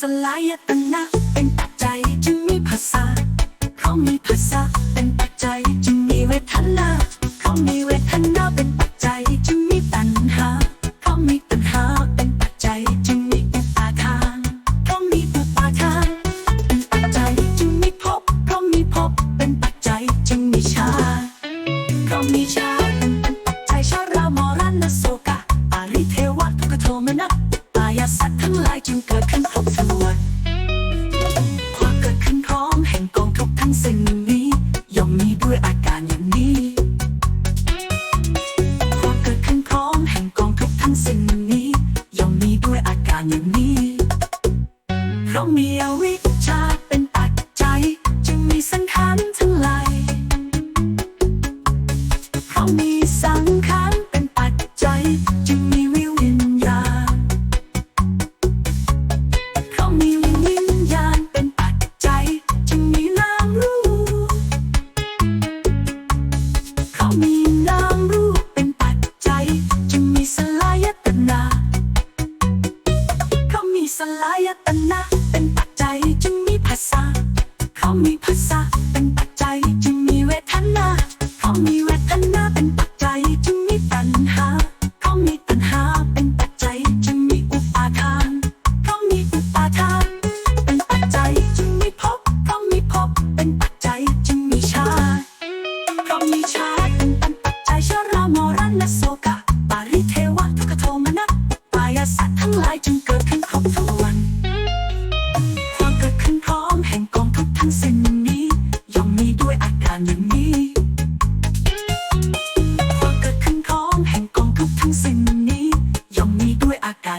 สลายตนะเป็นปัจจัยจึงมีภาษาเพราะมีภาษาเป็นปัจจัยจึงมีเวทนาานอย่างนี้ เพราะมีอวิชชาเป็นปัจจัย จึงมีสังขารทั้งหลายเพราะมีสังขาร ลายตนะ เป็นปัจจัยจึงมีภาษา เขามีภาษาเป็น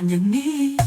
những nghĩ